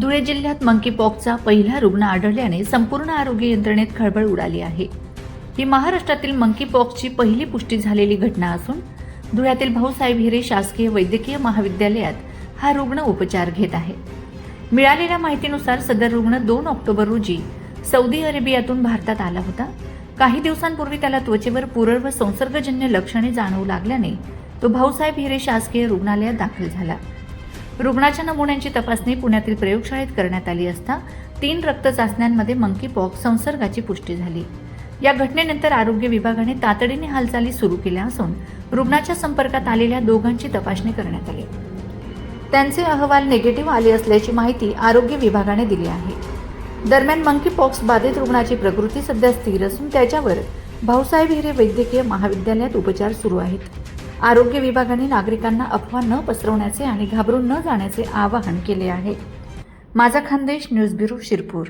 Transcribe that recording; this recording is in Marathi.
धुळे जिल्ह्यात मंकीपॉकचा पहिला रुग्ण आढळल्याने संपूर्ण आरोग्य यंत्रणेत खळबळ उडाली आहे. ही महाराष्ट्रातील मंकीपॉक्सची पहिली पुष्टी झालेली घटना असून धुळ्यातील भाऊसाहेब हिरे शासकीय वैद्यकीय महाविद्यालयात हा रुग्ण उपचार घेत आहे. मिळालेल्या माहितीनुसार सदर रुग्ण दोन ऑक्टोबर रोजी सौदी अरेबियातून भारतात आला होता. काही दिवसांपूर्वी त्याला त्वचेवर पुरळ व संसर्गजन्य लक्षणे जाणवू लागल्याने तो भाऊसाहेब हिरे शासकीय रुग्णालयात दाखल झाला. रुग्णाच्या नमुन्यांची तपासणी पुण्यातील प्रयोगशाळेत करण्यात आली असता तीन रक्त चाचण्यांमध्ये मंकी पॉक्स संसर्गाची पुष्टी झाली. या घटनेनंतर आरोग्य विभागाने तातडीने हालचाली सुरू केल्या असून रुग्णाच्या संपर्कात आलेल्या दोघांची तपासणी करण्यात आली. त्यांचे अहवाल निगेटिव्ह आले असल्याची माहिती आरोग्य विभागाने दिली आहे. दरम्यान मंकी पॉक्स बाधित रुग्णाची प्रकृती सध्या स्थिर असून त्याच्यावर भाऊसाहेब हिरे वैद्यकीय महाविद्यालयात उपचार सुरू आहेत. आरोग्य विभागाने नागरिकांना अफवा न पसरवण्याचे आणि घाबरून न जाण्याचे आवाहन केले आहे. माझा खानदेश न्यूज ब्युरो शिरपूर.